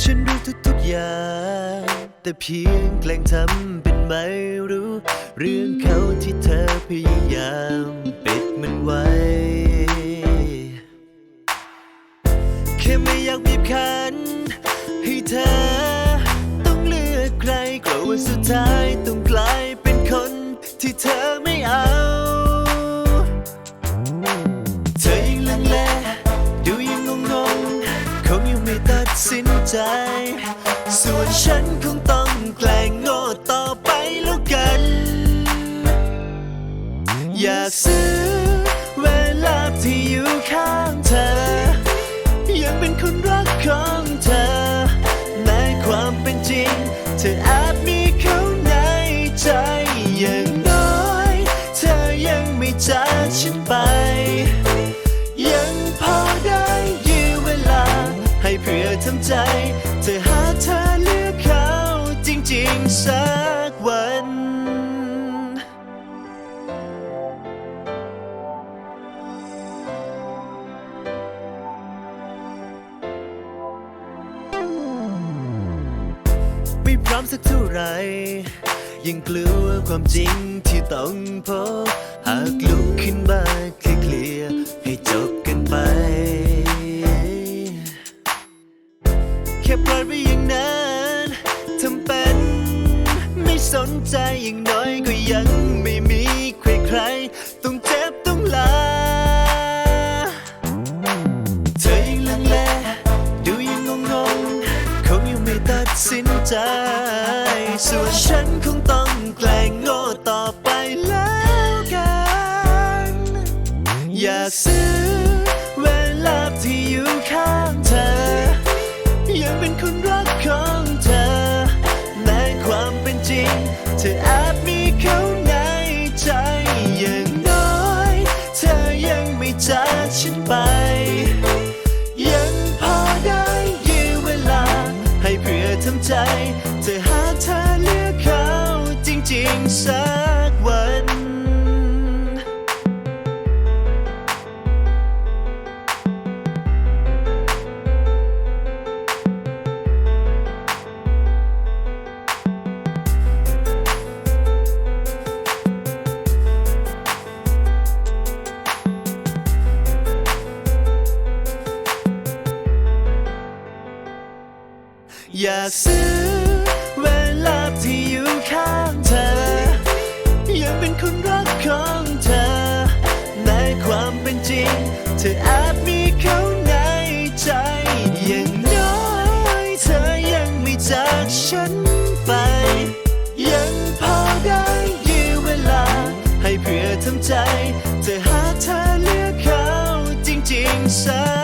ฉันรู้ทุกๆอย่าง แต่เพียงแกล้งทำเป็นไม่รู้ เรื่องเขาที่เธอพยายามปิดมันไว้ แค่ไม่อยากบีบคั้นให้เธอ ต้องเลือกใครกลัวว่าสุดท้ายต้องกลายเป็นคนที่เธอ สินใจ ส่วนฉันคงต้องแกล้งโง่ต่อไปแล้วกัน อยากซื้อ ใจเธอหาเธอเลือกเขาจริงๆสักวัน ไม่พร้อมสักเท่าไหร่ยังกลัวความจริงที่ต้องพบหากลุกขึ้นมาเคลียร์ให้จบ สนใจอย่างน้อยก็ยังไม่มีใครใครๆต้องเจ็บต้องลา เธอยังลังเลดูยังงงงๆคงยังไม่ตัดสินใจ ส่วนฉันคงต้องแกล้งโง่ต่อไปแล้วกัน อยากซื้อเวลาที่อยู่ข้างเธอ ยังเป็นคนรัก เธออาจมีเขาในใจอย่างน้อย เธอยังไม่จากฉันไป ยังพอได้ยื้อเวลา ให้เพื่อทำใจ เธอหาเธอเลือกเขาจริงๆสัก อย่าซื้อเวลาที่อยู่ข้างเธอ ยังเป็นคนรักของเธอ ในความเป็นจริง เธออาจมีเขาในใจ อย่างน้อยเธอยังไม่จากฉันไป ยังพอได้ยื้อเวลา ให้เพื่อทำใจ เธอหากเธอเลือกเขาจริงๆซะ